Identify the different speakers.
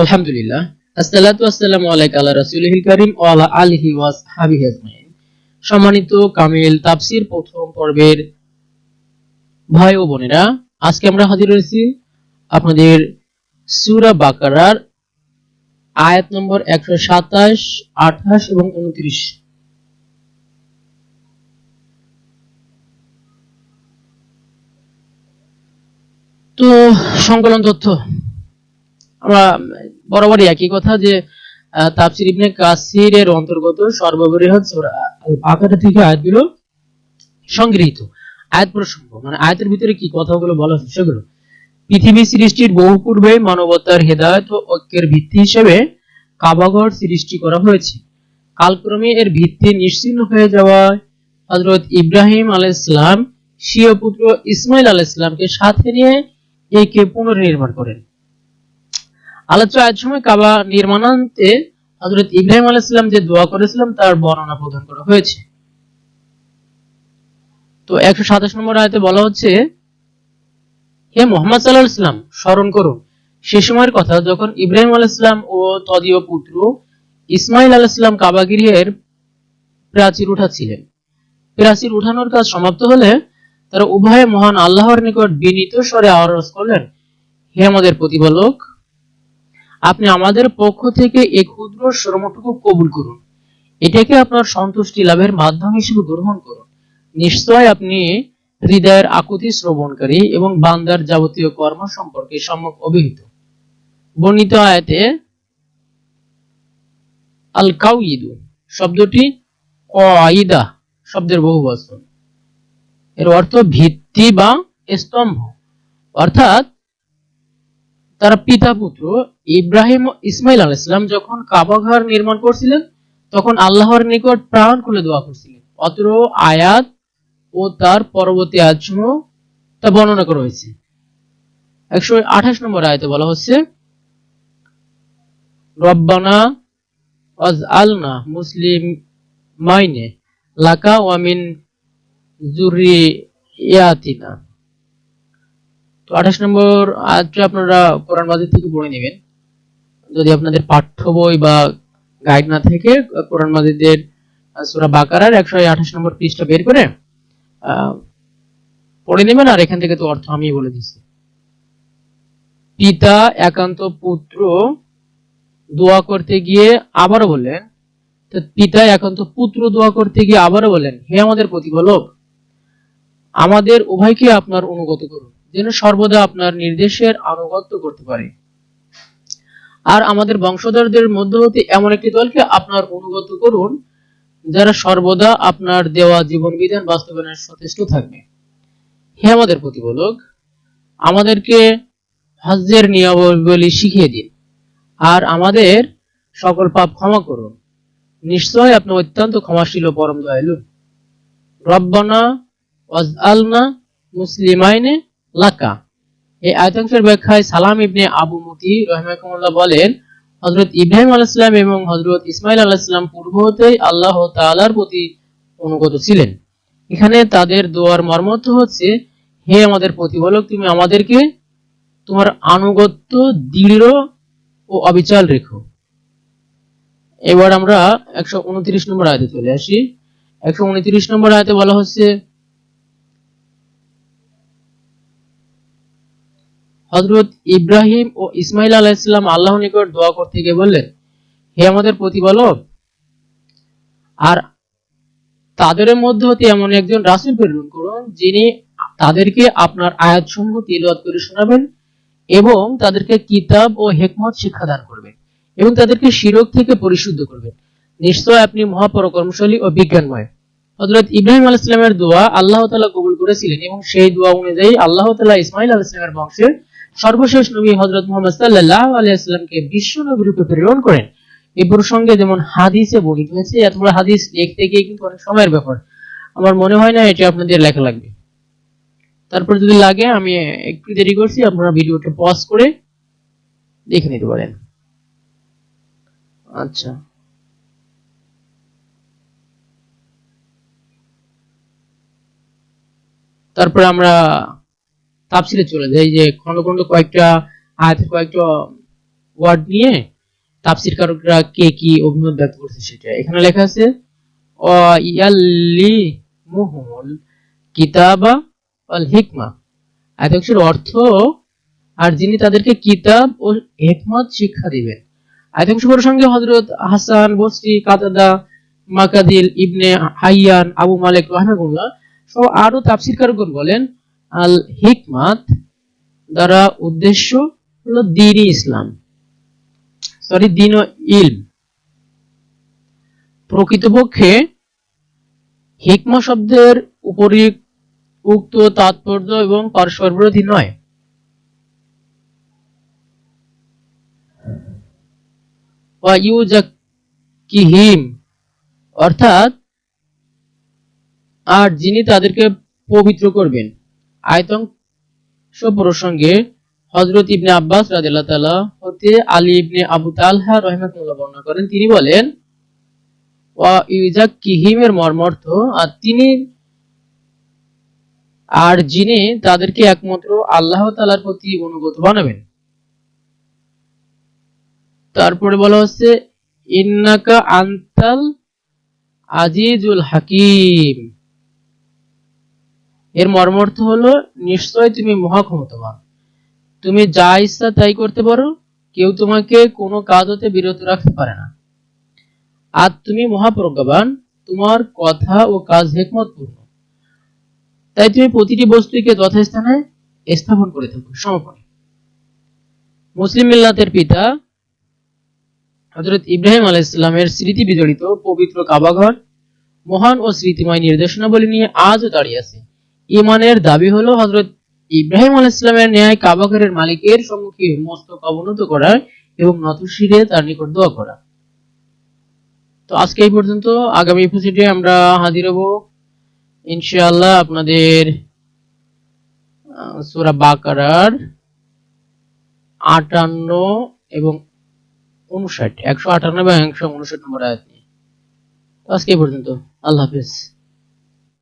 Speaker 1: আলহামদুলিল্লাহ। আসসালাতু আসসালামু আলাইকা আলা রাসূলিল কারীম ওয়া আলা আলিহি ওয়া সাহবিহি আজমাইন। সম্মানিত কামিল তাফসীর প্রথম পর্বের ভাই ও বোনেরা, আজকে আমরা হাজির হয়েছি আপনাদের সূরা বাকারার আয়াত নম্বর 127 28 এবং 29 তো সংকলন তথ্য। আমরা বরাবরই একই কথা যে তাফসির ইবনে কাসিরের অন্তর্গত সর্ববৃহৎ সূরা থেকে আয়াতগুলো সংগৃহীত। আয়াত প্রসঙ্গ মানে আয়াতের ভিতরে কি কথাগুলো বলা হচ্ছে সেগুলো। পৃথিবী সৃষ্টির বহু পূর্বে মানবতার হেদায়ত ও ঐক্যের ভিত্তি হিসেবে কাবাঘর সৃষ্টি করা হয়েছে। কালক্রমে এর ভিত্তি নিশ্চিহ্ন হয়ে যাওয়ায় হযরত ইব্রাহিম আলাইহিসসালাম স্বীয় পুত্র ইসমাইল আলাইহিসসালামকে সাথে নিয়ে একে পুনর্নির্মাণ করেন। আলোচ্য আয়াত সময় কাবা নির্মাণান্তে হযরত ইব্রাহিম আলাইহিসসালাম যে দোয়া করেছিলেন, তার বর্ণনা প্রদান করা হয়েছে। তো একশো সাতাশ নম্বর আয়াতে বলা হচ্ছে, হে মোহাম্মদ সাল্লাহ ইসলাম স্মরণ করুন সে সময়ের কথা যখন ইব্রাহিম আলাইহিসসালাম ও তদীয় পুত্র ইসমাইল আলাইহিসসালাম কাবা গৃহের প্রাচীর উঠাচ্ছিলেন। প্রাচীর উঠানোর কাজ সমাপ্ত হলে তারা উভয়ে মহান আল্লাহর নিকট বিনীত স্বরে আওয়াজ করলেন, হে আমাদের প্রতিপালক আপনি আমাদের পক্ষ থেকে এই ক্ষুদ্র শ্রমটুকু কবুল করুন। এটাকে আপনার সন্তুষ্টি লাভের মাধ্যম হিসেবে গ্রহণ করুন। নিশ্চয় আপনি হৃদয়ের আকুতি শ্রবণকারী এবং বান্দার যাবতীয় কর্ম সম্পর্কে সম্যক অভিহিত বর্ণিত আয়াতে আল কাউইদু শব্দটি কয়দা শব্দের বহু বচন। এর অর্থ ভিত্তি বা স্তম্ভ। অর্থাৎ তার পিতা পুত্র ইব্রাহিম ইসমাইল আলাইহিসসালাম যখন কাবাঘর নির্মাণ করছিলেন, তখন আল্লাহর নিকট প্রাণ খুলে দোয়া করছিলেন। অত্র আয়াত ও তার পরবর্তী আয়াতসমূহ তা বর্ণনা করা হয়েছে। একশো আঠাশ নম্বর আয়তে বলা হচ্ছে, রব্বানা অজ আলনা মুসলিম মাইনে লাকা ওয়ামিন জুরিয়াতিনা। তো আঠাশ নম্বর আয়াতটা আপনারা কোরআন মাজিদ থেকে পড়ে নেবেন। যদি আপনাদের পাঠ্য বই বা গাইড না থেকে, কোরআন মাজিদের সূরা বাকারার একশো আঠাশ নম্বর পৃষ্ঠা বের করে পড়ে নেবেন, আর এখান থেকে তো অর্থ আমি বলে দিচ্ছি। পিতা, একান্ত পুত্র, দোয়া করতে গিয়ে আবারও বললেন, তো পিতা, একান্ত পুত্র দোয়া করতে গিয়ে আবারও বলেন হে আমাদের প্রতিপালক, আমাদের উভয়কে আপনার অনুগত করুন। যেন সর্বদা আপনার নির্দেশের আনুগত্য করতে পারে। আর আমাদের বংশধরদের মধ্য হতে এমন একটি দলকে আপনার অনুগত করুন, যারা সর্বদা আপনার দেওয়া জীবন বিধান বাস্তবায়নের সচেষ্ট থাকবে। হে আমাদের প্রতিপালক, আমাদেরকে হজ্জের নিয়মাবলী শিখিয়ে দিন, আর আমাদের সকল পাপ ক্ষমা করুন। নিশ্চয় আপনি অত্যন্ত ক্ষমাশীল পরম দয়ালু। রব্বানা ওয়াজআলনা মুসলিমাইনে লাকা। এই আয়াতাংশের ব্যাখ্যায় সালাম ইবনে আবু মুতি রহিমাকুমুল্লাহ বলেন হজরত ইব্রাহিম আলাইহিস সালাম এবং হযরত ইসমাইল আলাইহিস সালাম পূর্ব হতেই আল্লাহ তাআলার প্রতি অনুগত ছিলেন। এখানে তাদের দোয়ার মর্মর্থ হচ্ছে, হে আমাদের প্রতিপালক, তুমি আমাদেরকে তোমার আনুগত্য দৃঢ় ও অবিচল রেখো। এবার আমরা একশো উনত্রিশ নম্বর আয়তে চলে আসি। একশো উনত্রিশ নম্বর আয়তে বলা হচ্ছে হযরত ইব্রাহিম ও ইসমাইল আলাইহিসসালাম আল্লাহর নিকট দোয়া করতে গিয়ে বললেন, হে আমাদের প্রতিপালক, আর তাদের মধ্যে হতে এমন একজন রাসূল প্রেরণ করুন, যিনি তাদেরকে আপনার আয়াতসমূহ তিলাওয়াত করে শোনাবেন এবং তাদেরকে কিতাব ও হেকমত শিক্ষাদান করবেন এবং তাদেরকে শিরক থেকে পরিশুদ্ধ করবেন। নিশ্চয় আপনি মহাপরাক্রমশালী ও বিজ্ঞানময়। হযরত ইব্রাহিম আলাইহিস সালামের দোয়া আল্লাহ তালা কবুল করেছিলেন এবং সেই দোয়া অনুযায়ী আল্লাহ তালা ইসমাইল আলাইহিস সালামের বংশের সর্বশেষ নবী হযরত মুহাম্মদ সাল্লাল্লাহু আলাইহি ওয়াসাল্লামকে বিশ্ব নবী রূপে প্রেরণ করেন। এই প্রসঙ্গে যেমন হাদিসে বর্ণিত হয়েছে এত বড় হাদিস দেখতে গিয়ে কিন্তু অনেক সময়ের ব্যাপার। আমার মনে হয় না এটা আপনাদের লেখা লাগবে। তারপর যদি লাগে, আমি একটু দেরি করছি, আপনারা ভিডিওটা পজ করে দেখে নিতে পারেন। আচ্ছা। তারপরে আমরা তাফসিরে চলে যাই যে খন্ড খন্ড কয়েকটা, আয়াতের কয়েকটা ওয়ার্ড নিয়ে তাফসির কারকরা কে কি অভিমত ব্যক্ত করছে সেটা। এখানে লেখা আছে ইয়াল্লি মুহুল কিতাবা আল হিকমা। অর্থ, আর যিনি তাদেরকে কিতাব ও হিকমত শিক্ষা দিবেন। আয়াতংশ প্রসঙ্গে হাসান বসরি কাতাদা, মাকাদিল, ইবনে হাইয়ান, আবু মালিক, রাহমাহুল্লাহ সহ আরও তাফসীর কারকগণ বলেন আল হিকমাত দ্বারা উদ্দেশ্য হলো দ্বীন ইসলাম। সরি দিন ও ইলম। প্রকৃতপক্ষে হিকমা শব্দের উপরি উক্ত তাৎপর্য এবং পরস্পর বিরোধী নয় অর্থাৎ, আর যিনি তাদেরকে পবিত্র করবেন। আয়তংশ প্রসঙ্গে হযরত ইবনে আব্বাস রাদিয়াল্লাহু তাআলা হতে আলী ইবনে আবু তালহা রাহিমাহুল্লাহ বর্ণনা করেন। তিনি বলেন ইউজাক্কিহিমের মর্মার্থ, আর তিনি, আর যিনি তাদেরকে একমাত্র আল্লাহ তাআলার প্রতি অনুগত বানাবেন। তারপরে বলা হচ্ছে, ইন্নাকা আনতাল আজিজুল হাকিম। এর মর্মার্থ হলো, নিশ্চয় তুমি মহাক্ষমতাবান। তুমি যা ইচ্ছা তাই করতে পারো, কেউ তোমাকে কোনো কাজ হতে বিরত রাখতে পারে না। আর তুমি মহাপ্রজ্ঞাবান, তোমার কথা ও কাজ হেকমতপূর্ণ। তাই তুমি প্রতিটি বস্তুকে যথাস্থানে স্থাপন করে থাকো সমপনে মুসলিম মিল্লাতের পিতা হযরত ইব্রাহিম আলাইহিস সালামের স্মৃতি বিজড়িত পবিত্র কাবাঘর মহান ও স্মৃতিময় নির্দেশনাবলী নিয়ে আজও দাঁড়িয়ে আছে। ইমানের দাবি হলো হযরত ইব্রাহিম আলাইহিস সালামের ন্যায় কাবাঘরের মালিকের সম্মুখে মস্তক অবনত করা এবং নতশিরে তার নিকট দোয়া করা। তো আজকে এই পর্যন্ত, আগামী এপিসোডে আমরা হাজির হব ইনশাআল্লাহ আপনাদের সূরা বাকারার আটান্ন এবং উনষাট, একশো আটান্ন এবং একশো উনষাট নম্বর আয়াত নিয়ে। আজকে পর্যন্ত, আল্লাহ হাফেজ।